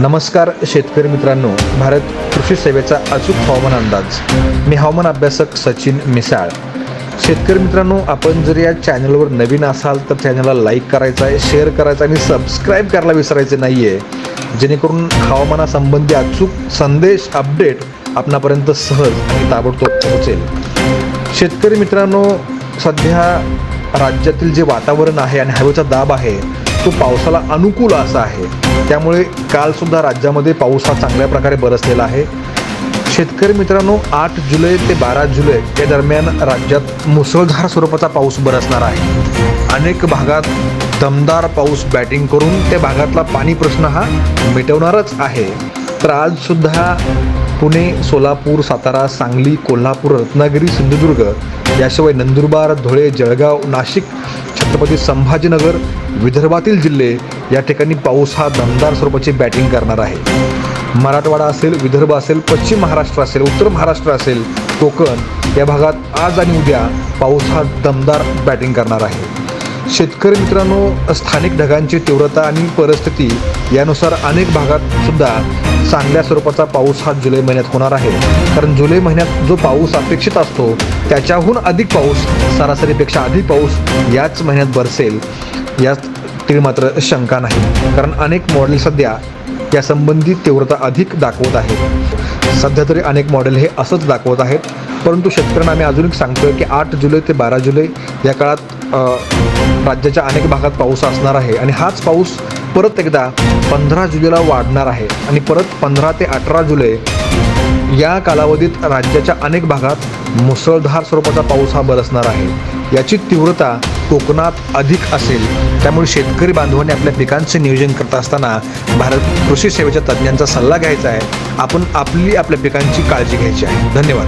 नमस्कार शेतकरी मित्रांनो. भारत कृषी सेवेचा अचूक हवामान अंदाज. मी हवामान अभ्यासक सचिन मिसाळ. शेतकरी मित्रांनो आपण जर या चॅनलवर नवीन असाल तर चॅनलला लाईक करायचं आहे शेअर करायचं आणि सबस्क्राईब करायला विसरायचं नाही आहे जेणेकरून हवामानासंबंधी अचूक संदेश अपडेट आपणापर्यंत सहज आणि ताबडतोब पोहोचेल. शेतकरी मित्रांनो सध्या राज्यातील जे वातावरण आहे आणि हवेचा दाब आहे तो पावसाला अनुकूल असा आहे. त्यामुळे कालसुद्धा राज्यामध्ये पाऊस हा चांगल्या प्रकारे बरसलेला आहे. शेतकरी मित्रांनो आठ जुलै ते बारा जुलै या दरम्यान राज्यात मुसळधार स्वरूपाचा पाऊस बरसणार आहे. अनेक भागात दमदार पाऊस बॅटिंग करून त्या भागातला पाणी प्रश्न हा मिटवणारच आहे. तर आजसुद्धा पुणे सोलापूर सातारा सांगली कोल्हापूर रत्नागिरी सिंधुदुर्ग याशिवाय नंदुरबार धुळे जळगाव नाशिक छत्रपती संभाजीनगर विदर्भातील जिल्हे या ठिकाणी पाऊस हा दमदार स्वरूपाची बॅटिंग करणार आहे. मराठवाडा असेल विदर्भ असेल पश्चिम महाराष्ट्र असेल उत्तर महाराष्ट्र असेल कोकण या भागात आज आणि उद्या पाऊस हा दमदार बॅटिंग करणार आहे. शेतकरी मित्रांनो स्थानिक ढगांची तीव्रता आणि परिस्थिती यानुसार अनेक भागात सुद्धा चांगल्या स्वरूपाचा पाऊस हा जुलै महिन्यात होणार आहे. कारण जुलै महिन्यात जो पाऊस अपेक्षित असतो त्याच्याहून अधिक पाऊस सरासरीपेक्षा अधिक पाऊस याच महिन्यात बरसेल. यात ती मात्र शंका नाही. कारण अनेक मॉडेल सध्या यासंबंधी तीव्रता अधिक दाखवत आहेत. सध्या तरी अनेक मॉडेल हे असंच दाखवत आहेत. परंतु शेतकऱ्यांना आम्ही अजून एक सांगतोय की आठ जुलै ते बारा जुलै या काळात राज्याच्या अनेक भागात पाऊस असणार आहे. आणि हाच पाऊस परत एकदा पंधरा जुलैला वाढणार आहे आणि परत पंधरा ते अठरा जुलै या कालावधीत राज्याच्या अनेक भागात मुसळधार स्वरूपाचा पाऊस हा बरसणार आहे. याची तीव्रता कोकणात अधिक असेल. त्यामुळे शेतकरी बांधवांनी आपल्या पिकांचे नियोजन करत असताना भारत कृषी सेवेच्या तज्ज्ञांचा सल्ला घ्यायचा आहे. आपण आपली आपल्या पिकांची काळजी घ्यायची आहे. धन्यवाद.